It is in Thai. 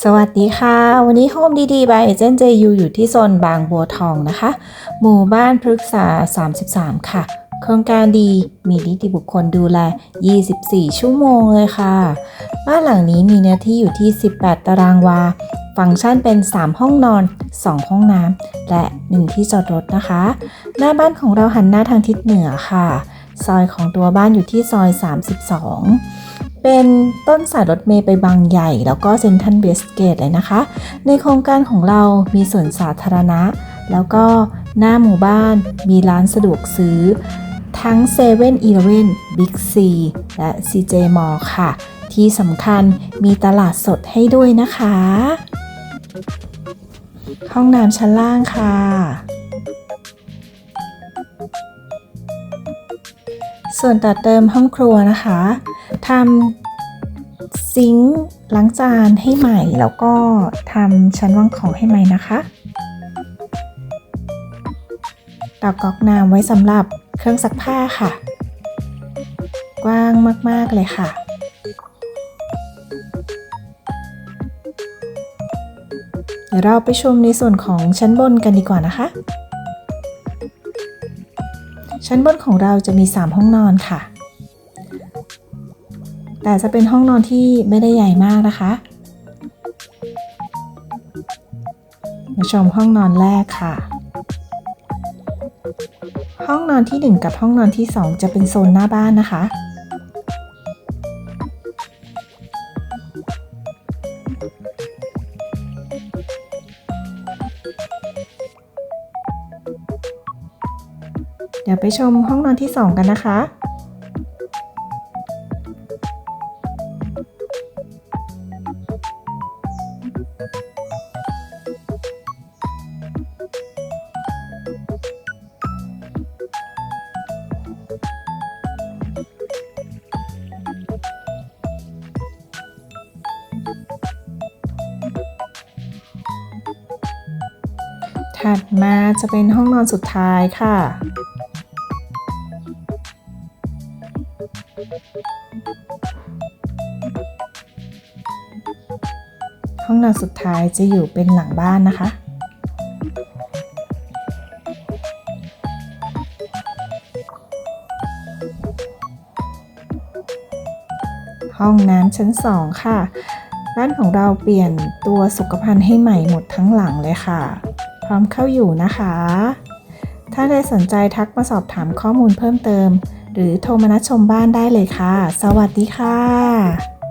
สวัสดีค่ะ วันนี้โฮมดีๆ by เจนเจยูอยู่ที่โซนบางบัวทองนะคะ หมู่บ้านพฤกษา 33 ค่ะ โครงการดีมีนิติบุคคลดูแล 24 ชั่วโมงเลยค่ะ บ้านหลังนี้มีเนื้อที่อยู่ที่ 18 ตารางวา ฟังก์ชันเป็น 3 ห้องนอน 2 ห้องน้ำและ 1 ที่จอดรถนะคะ หน้าบ้านของเราหันหน้าทางทิศเหนือค่ะ ซอยของตัวบ้านอยู่ที่ซอย 32 เป็นต้นสายรถเมย์ไปบางใหญ่ แล้วก็เซนทรัลเบสเกตเลยนะคะ ในโครงการของเรามีสวนสาธารณะ แล้วก็หน้าหมู่บ้านมีร้านสะดวกซื้อ ทั้ง7 e เ e ่ e อ Big C และ CJ Mall ค่ะ ที่สำคัญมีตลาดสดให้ด้วยนะคะ ห้องน้ำชั้นล่างค่ะส่วนตัดเติมห้องครัวนะคะ ทำซิงค์ล้างจานให้ใหม่ แล้วก็ทำชั้นวางของให้ใหม่นะคะต่อก๊อกน้ำไว้สำหรับเครื่องซักผ้าค่ะ กว้างมาก ๆ เลยค่ะ เดี๋ยวเราไปชมในส่วนของชั้นบนกันดีกว่านะคะ ชั้นบนของเราจะมี 3 ห้องนอนค่ะ แต่จะเป็นห้องนอนที่ไม่ได้ใหญ่มากนะคะ มาชมห้องนอนแรกค่ะ ห้องนอนที่ 1 กับห้องนอนที่ 2 จะเป็นโซนหน้าบ้านนะคะ เดี๋ยวไปชมห้องนอนที่ 2 กันนะคะ ถัดมาจะเป็นห้องนอนสุดท้ายค่ะ ห้องนอนสุดท้ายจะอยู่เป็นหลังบ้านนะคะ ห้องน้ำชั้น2ค่ะ บ้านของเราเปลี่ยนตัวสุขภัณฑ์ให้ใหม่หมดทั้งหลังเลยค่ะ พร้อมเข้าอยู่นะคะ ถ้าใครสนใจทักมาสอบถามข้อมูลเพิ่มเติม หรือโทรมานัดชมบ้านได้เลยค่ะ สวัสดีค่ะ